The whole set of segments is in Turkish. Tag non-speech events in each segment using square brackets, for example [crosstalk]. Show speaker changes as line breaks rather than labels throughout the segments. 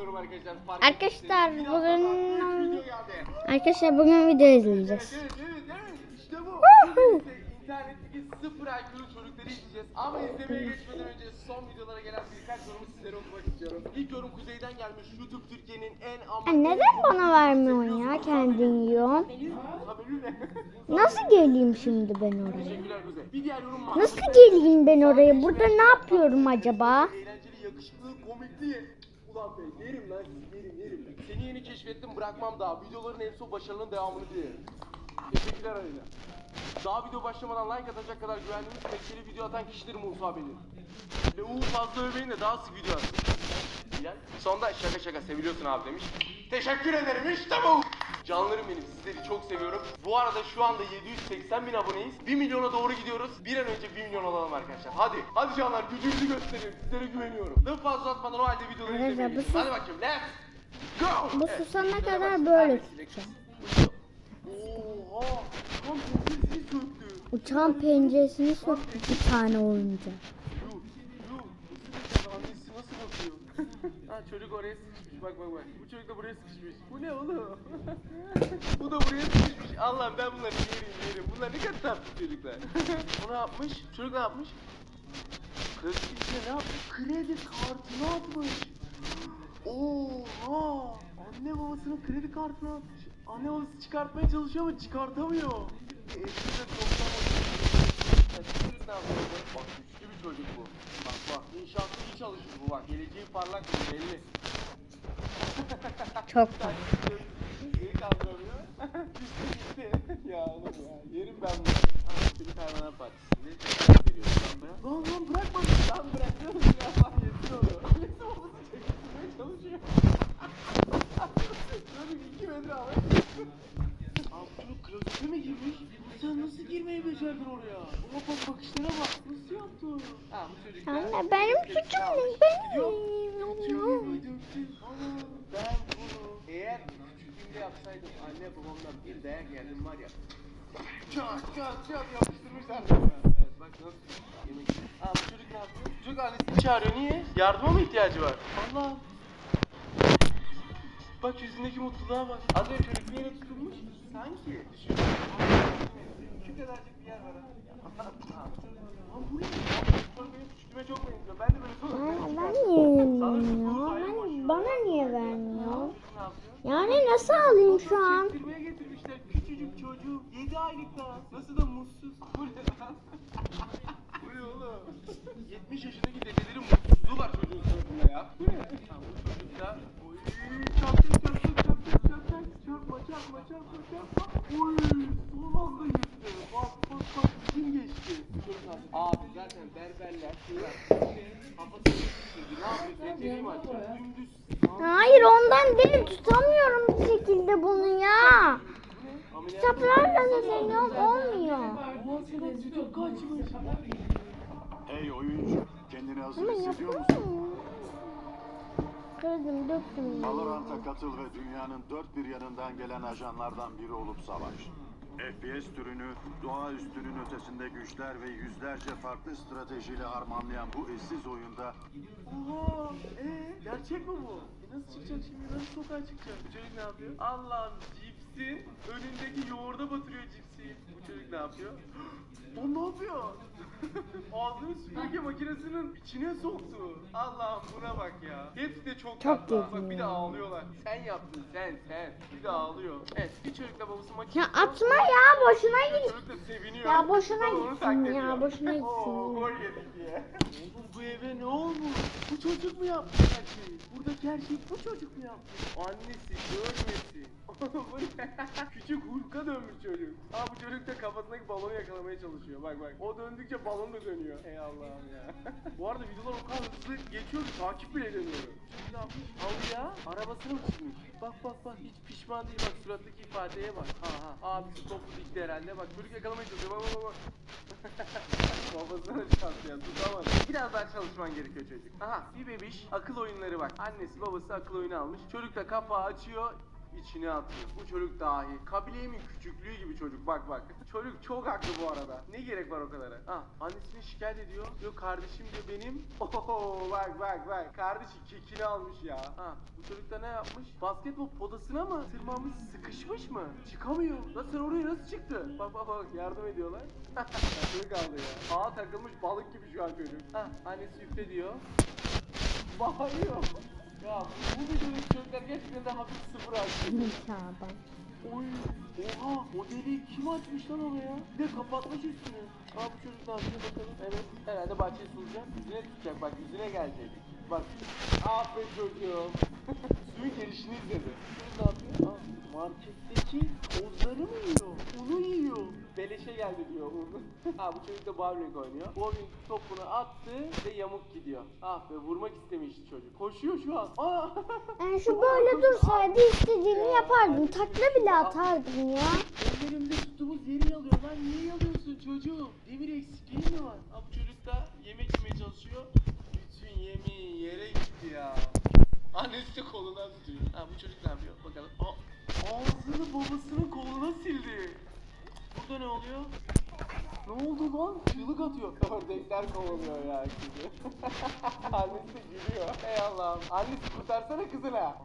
yapıyorum arkadaşlar. Fark
Arkadaşlar,
ettiyseniz. Bir
bugün-. Arkadaşlar bugün video izleyeceğiz.
Evet, evet, evet. İşte bu. İnternetteki sıfır IQ'lu çocukları izleyeceğiz. Ama izlemeye geçmeden önce son videolara gelen birkaç yorumu sizlere okumak istiyorum. İlk yorum Kuzey'den gelmiş. YouTube Türkiye'nin en ama...
Neden bana vermiyorsun ya kendin yiyorsun?
Haberi ne?
Nasıl geleyim şimdi ben oraya?
Teşekkürler Kuzey. Bir diğer yorum
Nasıl geleyim ben oraya? Burada ne yapıyorum acaba?
Eğlenceli, yakışıklı, komikli. Ulan be yerim lan yerim yerim. Seni yeni keşfettim bırakmam daha. Videoların en son başarının devamını dilerim. Teşekkürler Aleyna. Daha video başlamadan like atacak kadar güvendiğimiz meşguli video atan kişidir Musa. Ve Uğur fazla övmeyin de daha sık video atsın. Bilal. Sonda şaka şaka seviliyorsun abi demiş. Teşekkür ederim işte bu. Canlarım benim sizleri çok seviyorum. Bu arada şu anda 780 bin aboneyiz. 1 milyona doğru gidiyoruz. Bir an önce 1 milyon olalım arkadaşlar. Hadi. Hadi canlar gücünüzü gösterin. Sizlere güveniyorum. Daha fazla atmadan o halde videoları
Arkadaşlar,
izlemeyi.
bu sus-
Hadi bakayım let's go.
Bu susana
videoya
kadar
başlayalım.
böyle
Evet,
tutacağım.
Oha. Tam penceresini söktü.
Uçağın penceresini söktü bir tane oyuncak.
Yuh, yuh. Nasıl annesi nasıl bakıyor? Ha çocuk oraya sıkışmış. Bak bak bak. Bu çocuk da buraya sıkışmış. Bu ne oğlum? [laughs] Bu da buraya sıkışmış. Allah'ım ben bunları yerim yerim. Bunlar ne kadar tatlı çocuklar. [laughs] Bu ne yapmış? Çocuk ne yapmış? Kız içine ne yapmış? Kredi kartını atmış. Oha! Anne babasının kredi kartını atmış. Anne babası çıkartmaya çalışıyor ama çıkartamıyor. Eski de toplamamış. Ne yapıyor? Bak güçlü bir çocuk bu. Bak bak inşaatta iyi çalışır bu bak. Geleceği parlak bu belli.
Çok
Sen Neyi kaldıramıyor? Gitti gitti. ya oğlum ya. Yerim ben bunu. Çocuk hayvanat partisinde veriyor lambaya. Lan lan bırakma. Lan bırakıyorum ya. Lan yesin onu. Annesi babası çekiştirmeye çalışıyor. [laughs] Çocuk iki metre havaya çocuk klozete mi girmiş? Sen nasıl girmeyi becerdin oraya? Bak bak bakışlara bak. Nasıl yaptı onu? Ha bu çocuk da-
Anne benim suçum ne? Benim.
Ben bunu eğer küçüklüğümde yapsaydım anne babamdan bir dayak yerdim var ya. Çat çat çat yapıştırmışlar. Evet bak nasıl yemek. Aa bu çocuk ne yapıyor? Çocuk annesini çağırıyor. Niye? Yardıma mı ihtiyacı var? Allah. Bak yüzündeki mutluluğa bak. Az önce çocuk bir yere tutulmuş. Sanki. Şu kadarcık bir yer var. Lan bu ne? Çocuk benim küçüklüğüme çok benziyor. Ben de böyle
Aa, Ben niye yemiyorum ya? Ben, bana niye vermiyor? Yani nasıl alayım şu an?
Çektirmeye getirmişler küçücük çocuğu 7 aylıkta. Nasıl da mutsuz. Bu ne lan? Bu ne oğlum? 70 yaşındaki dedelerin mutsuzluğu var çocuğun suratında ya. Bu ne? Çarpma çarpma çarpma çarpma. Oy son anda gitti. Bak bak bak kim geçti? Çocuk abi. Abi zaten berberler şunlar. Kafasını sıkıştırdı. Ne yapıyorsun? Pencereyi mi açıyorsun? Dümdüz.
Hayır ondan değil tutamıyorum bir şekilde bunu ya. Kitaplarla da deniyorum olmuyor.
Hey oyuncu, kendini hazır hissediyor musun?
Kırdım döktüm.
Valorant'a katıl ve dünyanın dört bir yanından gelen ajanlardan biri olup savaş. FPS türünü, doğaüstünün ötesinde güçler ve yüzlerce farklı stratejiyle harmanlayan bu eşsiz oyunda
Oha! Ee, gerçek mi bu? E nasıl çıkacak şimdi? Nasıl sokağa çıkacak? Çocuk ne yapıyor? Allah'ım cipsin önündeki yoğurda batırıyor cipsi. Bu çocuk ne yapıyor? [gasps] O ne yapıyor? [laughs] Ağzını süpürge makinesinin içine soktu. Allah'ım buna bak ya. Hepsi de çok,
Çok
tatlı. Bak bir de ağlıyorlar. Sen yaptın sen sen. Bir de ağlıyor. Evet bir çocukla babası makine.
Ya atma ya boşuna git.
Çocuk da seviniyor.
Ya boşuna
onu
gitsin
taklit
ya, boşuna [laughs] gitsin.
Oo gol yedik diye. Oğlum bu eve ne olmuş? Bu çocuk mu yaptı her şeyi? Buradaki her şeyi bu çocuk mu yaptı? Annesi. [laughs] Bu ne? Küçük Hulk'a dönmüş çocuk. Aa bu çocuk da kafasındaki balonu yakalamaya çalışıyor. Bak bak. O döndükçe balon da dönüyor. Ey Allah'ım ya. [laughs] bu arada videolar o kadar hızlı geçiyor ki takip bile edemiyorum. Çocuk ne yapmış? Al ya. Arabasını mı çizmiş? Bak bak bak. Hiç pişman değil bak. Surattaki ifadeye bak. Ha ha. Abisi topu dikti herhalde. Bak çocuk yakalamaya çalışıyor. Bak bak bak. [laughs] Babasına şans ya tutamadı. Biraz daha çalışman gerekiyor çocuk. Aha bir bebiş akıl oyunları bak. Annesi babası akıl oyunu almış. Çocuk da kapağı açıyor. İçine atıyor. Bu çocuk dahi. Kabileyimin küçüklüğü gibi çocuk bak bak. Çocuk çok haklı bu arada. Ne gerek var o kadara? Ha annesini şikayet ediyor. Diyor kardeşim diyor benim. [laughs] Oho bak bak bak. Kardeşi kekini almış ya. Ha bu çocuk da ne yapmış? Basketbol podasına mı tırmanmış sıkışmış mı? Çıkamıyor. Lan sen oraya nasıl çıktın? Bak bak bak yardım ediyorlar. [laughs] Takılı kaldı ya. Ağa takılmış balık gibi şu an çocuk. Ha annesi üfle diyor. [laughs] Bağırıyor. Ya bu videodaki çocuklar gerçekten de hafif sıfır açtı.
Şaban.
Oy, oha o deliği kim açmış lan oraya? Bir de kapatmış üstünü. Aa bu çocuk ne yapıyor bakalım. Evet, herhalde bahçeyi sulayacak. Yüzüne tutacak bak yüzüne gelecek. Bak, aferin çocuğum. [laughs] Suyun gelişini izledi. Çocuk ne yapıyor? Aa, marketteki ozları mı yiyor? Unu yiyor. Beleşe geldi diyor unu. [laughs] ha bu çocuk da bowling oynuyor. Bowling topunu attı ve yamuk gidiyor. Ah be vurmak istemişti çocuk. Koşuyor şu an. Aa! [laughs]
Yani şu böyle dursaydı istediğini yapardım. Takla bile atardım ya.
Ellerimde tuttuğumuz yeri yalıyor lan niye yalıyorsun çocuğum? Demir eksikliği mi var? Ha bu çocuk da yemek yemeye çalışıyor. Bütün yemeği yere gitti ya. Annesi de kolundan tutuyor. Ha bu çocuk ne yapıyor? Bakalım. Aa, ağzını babasının koluna sildi. Burada ne oluyor? Ne oldu lan? Çığlık atıyor. [laughs] Ördekler kovalıyor ya şimdi. [laughs] Annesi gülüyor. Ey Allah'ım. Annesi kurtarsana kızını. Aha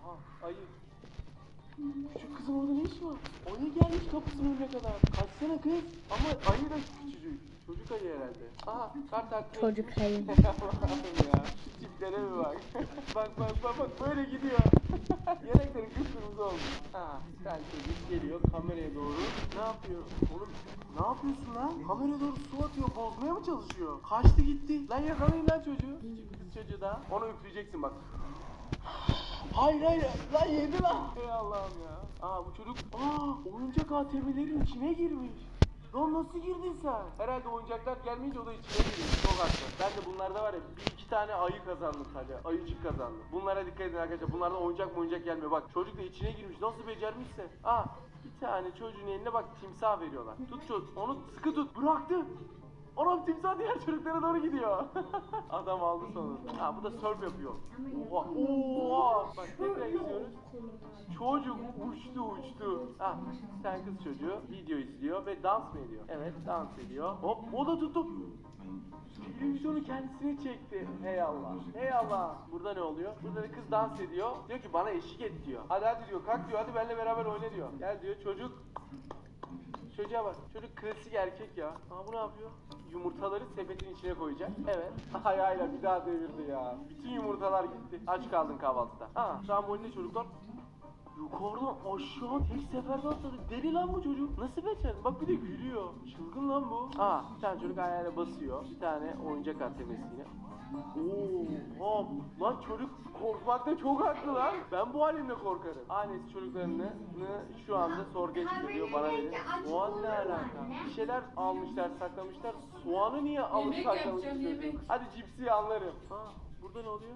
ayı. Küçük kızın orada ne işi var? Ayı gelmiş kapısının önüne kadar. Kaçsana kız. Ama ayı da küçücük. Çocuk ayı herhalde. Aha kart hakkı.
Çocuk [laughs] ayı.
Ya. Şu tiplere mi bak. bak bak bak bak böyle gidiyor. Yanakları kıpkırmızı olmuş. Ha tane çocuk geliyor kameraya doğru. Ne yapıyor? Oğlum ne yapıyorsun lan? Kameraya doğru su atıyor. Bozmaya mı çalışıyor? Kaçtı gitti. Lan yakalayın lan çocuğu. Küçük kız çocuğu da. Onu üfleyeceksin bak. Hayır hayır lan yedi lan. Ey Allah'ım ya. Aa bu çocuk aa oyuncak ATM'lerin içine girmiş. Lan nasıl girdin sen? Herhalde oyuncaklar gelmeyince o da içine girmiş. Çok haklı. Ben de bunlarda var ya bir iki tane ayı kazandım sadece. Ayıcık kazandım. Bunlara dikkat edin arkadaşlar. Bunlardan oyuncak mı oyuncak gelmiyor. Bak çocuk da içine girmiş. Nasıl becermişse. Aa bir tane çocuğun eline bak timsah veriyorlar. Tut çocuk. Onu sıkı tut. Bıraktı. Anam timsah diğer çocuklara doğru gidiyor. [laughs] Adam aldı sonunda. Ha bu da surf yapıyor. Oha. Oha. Bak tekrar izliyoruz. Çocuk uçtu uçtu. Bir tane kız çocuğu video izliyor ve dans mı ediyor? Evet dans ediyor. Hop o da tuttu. Televizyonu kendisine çekti. Hey Allah. Hey Allah. Burada ne oluyor? Burada da kız dans ediyor. Diyor ki bana eşlik et diyor. Hadi hadi diyor. Kalk diyor. Hadi benimle beraber oyna diyor. Gel diyor. Çocuk Çocuğa bak. Çocuk klasik erkek ya. Aa bu ne yapıyor? Yumurtaları sepetin içine koyacak. Evet. Ayağıyla bir daha devirdi ya. Bütün yumurtalar gitti. Aç kaldın kahvaltıda. Ha trambolinde çocuklar Yukarıdan aşağı tek seferde atladı. Deli lan bu çocuk. Nasıl becerdi? Bak bir de gülüyor. Çılgın lan bu. Aa bir tane çocuk ayağıyla basıyor. Bir tane oyuncak yine. Oo, hop. Lan çocuk korkmakta çok haklı lan. Ben bu halimle korkarım. Annesi çocuklarını şu anda sorguya çıkarıyor bana verin. Soğan ne alaka? Bir şeyler almışlar, saklamışlar. Soğanı niye alıp
Yemek
saklamış
yapacağım,
çocuk?
yemek.
Hadi cipsi anlarım. Ha, burada ne oluyor?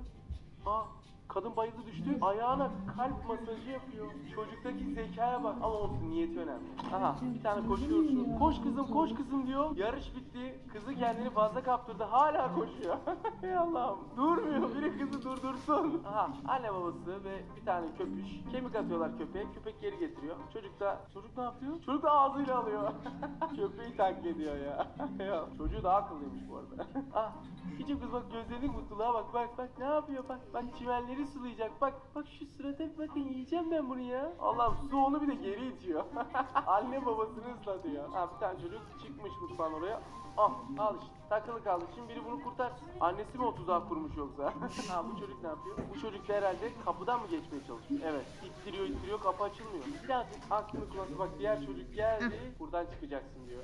Aa, kadın bayıldı düştü. Ayağına kalp masajı yapıyor. Çocuktaki zekaya bak. Ama olsun niyeti önemli. Aha bir tane koşuyorsun. Koş kızım koş kızım diyor. Yarış bitti. Kızı kendini fazla kaptırdı. Hala koşuyor. [laughs] Ey Allah'ım. Durmuyor. Biri kızı durdursun. Aha anne babası ve bir tane köpüş. Kemik atıyorlar köpeğe. Köpek geri getiriyor. Çocuk da çocuk ne yapıyor? Çocuk da ağzıyla alıyor. [laughs] Köpeği taklit ediyor ya. [laughs] Çocuğu daha akıllıymış bu arada. ah Küçük kız bak gözlerinin mutluluğa bak bak bak ne yapıyor bak bak çimenleri sulayacak bak bak şu surata bakın yiyeceğim ben bunu ya. Allah'ım su onu bir de geri itiyor. [laughs] Anne babasını ıslatıyor. Ha bir tane çocuk çıkmış mutfağın oraya. Ah al işte takılı kaldı şimdi biri bunu kurtar. Annesi mi o tuzağı kurmuş yoksa? [laughs] ha bu çocuk ne yapıyor? Bu çocuk da herhalde kapıdan mı geçmeye çalışıyor? Evet ittiriyor ittiriyor kapı açılmıyor. Birazcık aklını kullandı bak diğer çocuk geldi buradan çıkacaksın diyor.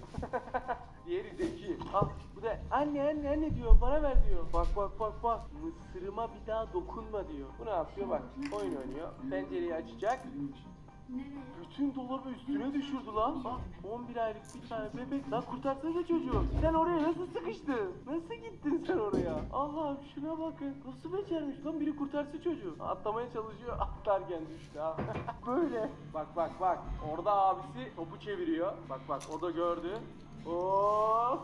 [laughs] Diğeri zeki. Ah bu da anne anne anne diyor bana ver diyor. Bak bak bak bak mısırıma bir daha dokunma diyor. Bu ne yapıyor bak oyun oynuyor. Pencereyi açacak. Bütün dolabı üstüne düşürdü lan. Bak 11 aylık bir tane bebek. Lan kurtarsana çocuğu. Sen oraya nasıl sıkıştın? Nasıl gittin sen oraya? Allah'ım şuna bakın. Nasıl becermiş lan biri kurtarsa çocuğu. Atlamaya çalışıyor. Atlarken düştü ha. Böyle. Bak bak bak. Orada abisi topu çeviriyor. Bak bak o da gördü. Oo.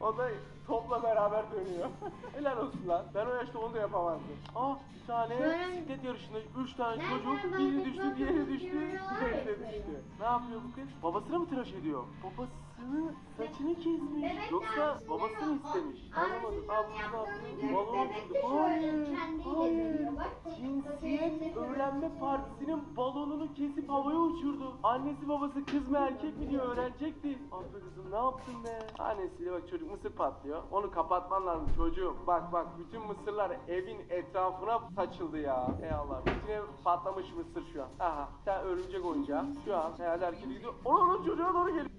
[laughs] o da topla beraber dönüyor. [laughs] Helal olsun lan. Ben o yaşta onu da yapamazdım. Ah bir tane
Ben-
bisiklet yarışında 3 tane
Ben
çocuk biri
basketbol
düştü diğeri düştü. Diğeri de düştü. Ne yapıyor bu kız? Babasını mı tıraş ediyor? Babasını saçını kesmiş.
Bebek
Yoksa
dansını
babasını
o-
istemiş. Anlamadım.
ağzından
Abla
yaptığını
abla.
görüp
Balon
bebek
uçurdu.
de şöyle
Hayır. Hayır.
Bak,
Cinsiyet Öğrenme Partisi'nin balonunu kesip havaya uçurdu. Annesi babası kız mı erkek mi diye öğrenecekti. Abla kızım ne yaptın be? Annesiyle bak çocuk mısır patlıyor. Onu kapatman lazım çocuğum. Bak bak bütün mısırlar evin etrafına saçıldı ya. Ey Allah. Bütün ev patlamış mısır şu an. Aha. Sen örümcek oyuncağı. Şu an herhalde herkes gidiyor. Ona onun çocuğa doğru geliyor.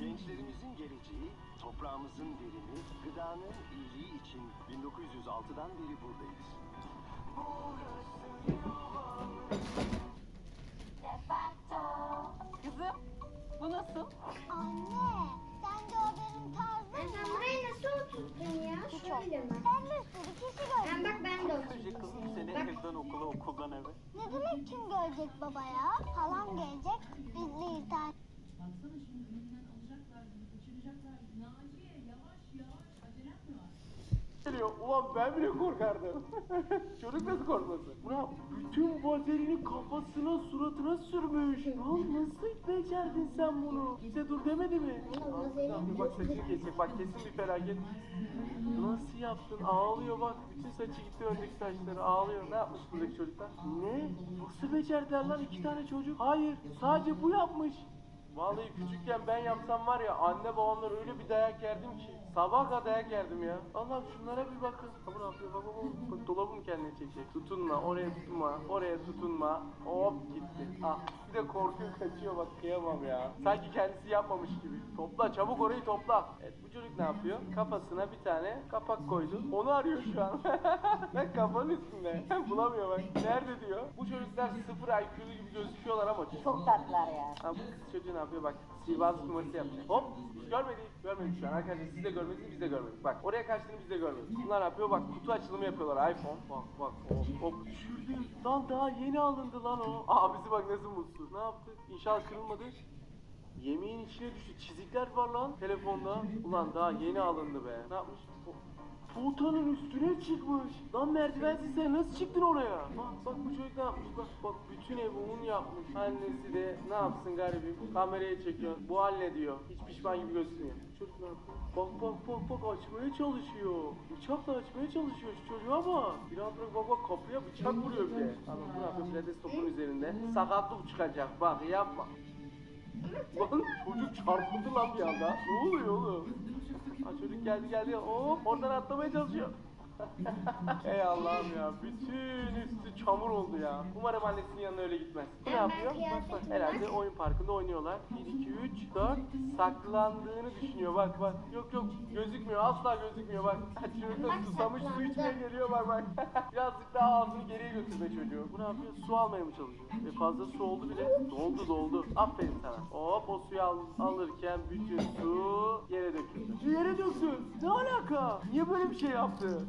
Gençlerimizin geleceği, toprağımızın verimi, gıdanın için 1906'dan beri buradayız.
Kızım bu nasıl?
Anne, sence o benim tarzım
Sen
mı?
burayı nasıl oturttun ya? Şöyle mi?
Ben bir sürü kişi
Ben
gördüm.
bak ben de
Görecek
oturdum.
kızım seni
Bak.
evden okula, okuldan eve.
Ne demek kim görecek baba ya? Halam gelecek, biz de ithal.
Baksana şimdi önünden alacaklar kaçıracaklar. Naciye yavaş yavaş acelem mi var?
Geliyor. Ulan ben bile korkardım. [laughs] Çocuk nasıl korkmasın? Buna bütün vazelini kafasına suratına sürmüş. Lan nasıl becerdin sen bunu? Bize dur demedi mi? Lan, Bak saçını kesecek. Bak kesin bir felaket. Nasıl yaptın? Ağlıyor bak. Bütün saçı gitti öndeki saçları. Ağlıyor. Ne yapmış buradaki çocuklar? Ne? Nasıl becerdiler lan iki tane çocuk? Hayır. Sadece bu yapmış. Vallahi küçükken ben yapsam var ya anne babamlar öyle bir dayak yerdim ki. Sabah kadar yerdim ya. Allah'ım şunlara bir bakın. Ne yapıyor? Bak bak bak. Dolabım kendine çekecek. Tutunma. Oraya tutunma. Oraya tutunma. Hop gitti. Ah bir de korkuyor kaçıyor bak kıyamam ya. Sanki kendisi yapmamış gibi. Topla çabuk orayı topla. Evet bu çocuk ne yapıyor? Kafasına bir tane kapak koydu. Onu arıyor şu an. [laughs] Bak kafanın üstünde. [laughs] Bulamıyor bak. Nerede diyor. Bu çocuklar sıfır IQ'lu gibi gözüküyorlar ama
Çok tatlılar ya.
Ha bu kız çocuğu ne yapıyor bak sihirbazlık numarası yapacak. Hop görmedik görmedik şu an arkadaşlar siz de görmediniz biz de görmedik. Bak oraya kaçtığını biz de görmedik. Bunlar ne yapıyor bak kutu açılımı yapıyorlar iPhone. Bak bak hop hop düşürdü. Lan daha yeni alındı lan o. Aa bizi bak nasıl mutsuz. Ne yaptı? İnşallah kırılmadı. Yemeğin içine düştü. Çizikler var lan telefonda. Ulan daha yeni alındı be. Ne yapmış? Tuğtanın üstüne çıkmış. Lan merdivensiz sen nasıl çıktın oraya? Bak bak bu çocuk ne yapmış? Bak bak bütün evi un yapmış. Annesi de ne yapsın garibim? Kameraya çekiyor. Bu hal ne diyor? Hiç pişman gibi gözükmüyor. Çocuk ne yapıyor? Bak bak bak bak açmaya çalışıyor. Bıçakla açmaya çalışıyor şu çocuğa bak. Bir an sonra bak bak kapıya bıçak vuruyor bir de. Ama bu ne yapıyor? Pilates topun üzerinde. Sakatlık çıkacak. Bak yapma. Lan çocuk çarpıldı lan bir anda. Ne oluyor oğlum? Ha çocuk geldi geldi. Oo oradan atlamaya çalışıyor. [laughs] Ey Allah'ım ya. Bütün üstü çamur oldu ya. Umarım annesinin yanına öyle gitmez. Ne
Ben-
yapıyor? Bak bak.
kıyafetim
Herhalde
var.
oyun parkında oynuyorlar. 1, 2, 3, 4. Saklandığını düşünüyor. Bak bak. Yok yok. Gözükmüyor. Asla gözükmüyor. Bak. Çocuk da
Bak,
susamış su
saklandı.
içmeye geliyor. Bak bak. [laughs] Birazcık daha ağzını geriye götür be çocuğu. Bu ne yapıyor? Su almaya mı çalışıyor? E fazla su oldu bile. Doldu doldu. Aferin sana. Hop o suyu al, alırken bütün su yere döküldü. Yere döktü. Ne alaka? Niye böyle bir şey yaptı?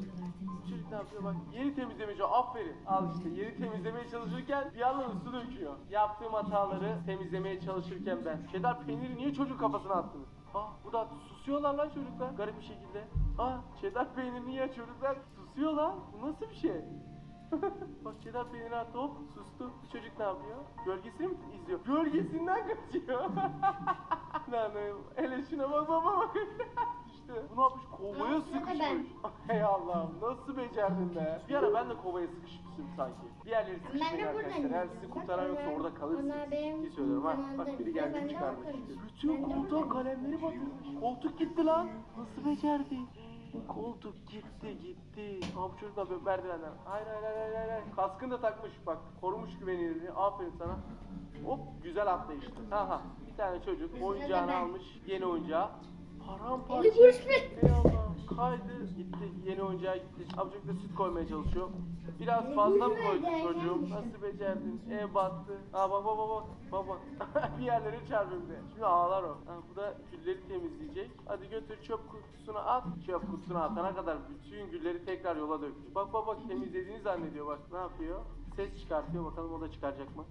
Ne yapıyor bak yeri çalışıyor. Aferin. Al işte yeri temizlemeye çalışırken bir yandan su döküyor. Yaptığım hataları temizlemeye çalışırken ben. Cheddar peyniri niye çocuk kafasına attınız? Ah bu da susuyorlar lan çocuklar garip bir şekilde. Ah cheddar peynirini yiyen çocuklar susuyorlar. Bu nasıl bir şey? [laughs] Bak Çedar peyniri attı hop sustu. Bu çocuk ne yapıyor? Gölgesini mi izliyor? Gölgesinden kaçıyor. [laughs] Lan hele şuna bak bak bak. İşte bu ne yapmış? Kovaya
da
sıkışmış. [laughs] Hey Allah'ım nasıl becerdin be? Bir ara ben de kovaya sıkışmıştım sanki. Diğerleri
Ben
sıkışmayın
de
arkadaşlar. Eğer sizi kurtaran
Bak,
yoksa orada kalırsınız. Ciddi söylüyorum ha. Bak biri geldi çıkarmış. Bütün
Ben
koltuğa kalemleri batırmış. Koltuk gitti lan. Nasıl becerdi? Koltuk gitti gitti. Abi çocuk ne yapıyor? Merdivenden. Hayır hayır hayır hayır. hayır. Kaskını da takmış bak. Korumuş güvenilirliğini. Aferin sana. Hop güzel atlayıştı. Aha. Bir tane çocuk oyuncağını
ben.
almış. Yeni oyuncağı. Paramparça.
Eli boş ver.
Ey Allah'ım kaydı gitti yeni oyuncağa gitti. Abicik de süt koymaya çalışıyor. Biraz fazla mı
yani.
çocuğum? Nasıl becerdin? E battı. Bak bak bak bak. Bak bak. [laughs] bir yerlere çarpıldı. Şimdi ağlar o. Ha, bu da gülleri temizleyecek. Hadi götür çöp kutusuna at. Çöp kutusuna atana kadar bütün gülleri tekrar yola döktü. Bak bak bak temizlediğini zannediyor bak. Ne yapıyor? Ses çıkartıyor bakalım o da çıkaracak mı?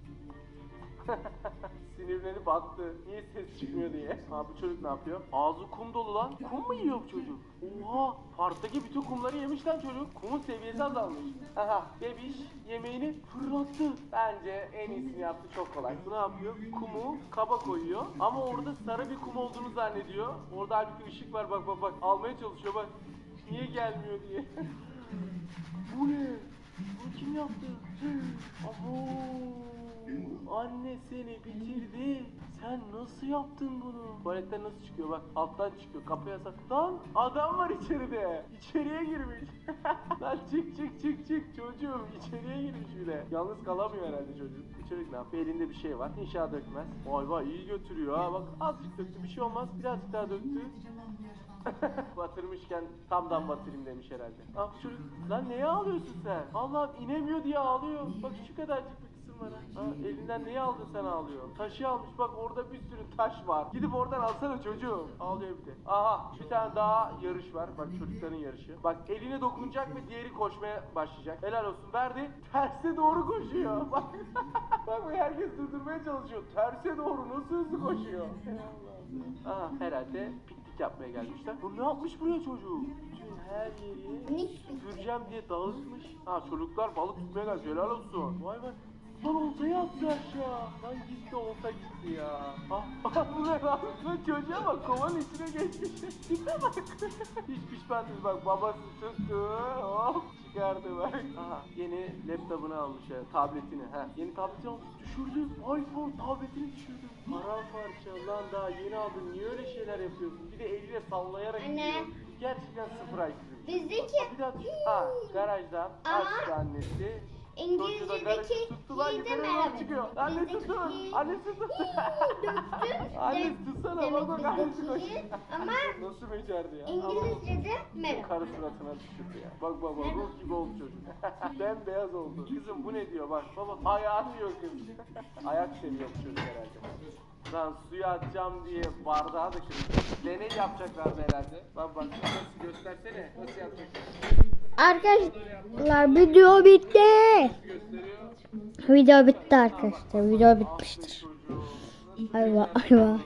Sinirlenip attı. Niye ses çıkmıyor diye. Ha bu çocuk ne yapıyor? Ağzı kum dolu lan. Kum mu yiyor bu çocuk? Oha! Parktaki bütün kumları yemiş lan çocuk. Kumun seviyesi azalmış. Aha bebiş yemeğini fırlattı. Bence en iyisini yaptı çok kolay. Bu ne yapıyor? Kumu kaba koyuyor. Ama orada sarı bir kum olduğunu zannediyor. Orada halbuki ışık var bak bak bak. Almaya çalışıyor bak. Niye gelmiyor diye. bu ne? Bunu kim yaptı? Abo! Anne seni bitirdi. Sen nasıl yaptın bunu? Tuvaletten nasıl çıkıyor? Bak alttan çıkıyor. Kapıya sak. Lan adam var içeride. İçeriye girmiş. [laughs] Lan çık çık çık çık çocuğum. içeriye girmiş bile. Yalnız kalamıyor herhalde çocuk. Çocuk ne yapıyor? Elinde bir şey var. İnşa dökmez. Vay vay iyi götürüyor ha. Bak azıcık döktü bir şey olmaz. Birazcık daha döktü. [laughs] Batırmışken tamdan batırayım demiş herhalde. Ah çocuk lan neye ağlıyorsun sen? Allah'ım inemiyor diye ağlıyor. Bak şu kadarcık bir var ha. Elinden neyi aldın sen ağlıyor. Taşı almış bak orada bir sürü taş var. Gidip oradan alsana çocuğum. Ağlıyor bir de. Aha bir tane daha yarış var. Bak çocukların yarışı. Bak eline dokunacak ve diğeri koşmaya başlayacak. Helal olsun verdi. Terse doğru koşuyor. [laughs] Bak. bak bu herkes durdurmaya çalışıyor. Terse doğru nasıl hızlı koşuyor. [laughs] Aha herhalde piknik yapmaya gelmişler. Bu ne yapmış buraya çocuğu? Bütün her yeri süpüreceğim diye dağıtmış. Ha çocuklar balık tutmaya gelmiş helal olsun. Vay vay. Lan oltayı attı aşağı. Lan gitti olta gitti ya. Ah, [laughs] bu ne lan? Lan çocuğa bak kovanın içine geçmiş. [laughs] Tipe bak. Hiç pişman değil bak babası tuttu. Hop çıkardı bak. Aha yeni laptopunu almış ya tabletini. Ha yeni tabletini almış. Düşürdü. iPhone tabletini düşürdü. Paramparça lan daha yeni aldın. Niye öyle şeyler yapıyorsun? Bir de eliyle sallayarak
Anne.
gidiyor. Gerçekten sıfır IQ.
Bizdeki
Bir daha düş. Ha garajdan açtı annesi.
İngilizce'deki
garajı tuttu lan
iyi de merhaba.
çıkıyor. Anne
iyi.
Anne tutun.
Döktün.
Anne tutsana bak bak annesi.
Ama
Nasıl becerdi ya?
İngilizce'de merhaba.
karı suratına düşürdü ya. Bak baba ruh gibi oldu çocuk. [laughs] Bembeyaz oldu. Kızım bu ne diyor bak. Baba ayağı diyor kız. Ayak seviyor bu çocuk herhalde. Lan suya atacağım diye bardağı da kırmış. Deney yapacaklardı herhalde. Bak bak nasıl göstersene. Nasıl yapacaklar?
Arkadaşlar video bitti. Video bitti arkadaşlar. Video bitmiştir. Ayva ayva.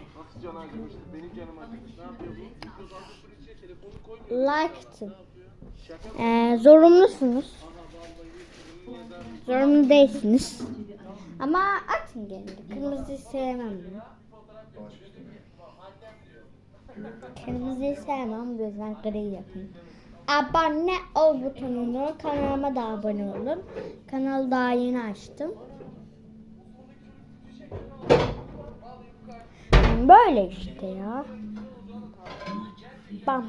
Like atın. Ee, zorunlusunuz. Zorunlu değilsiniz. Ama atın gene. Kırmızıyı sevmem ben. Kırmızıyı sevmem. Bu yüzden gri yapın. Abone ol butonunu. Kanalıma da abone olun. Kanalı daha yeni açtım. Böyle işte ya. Bam.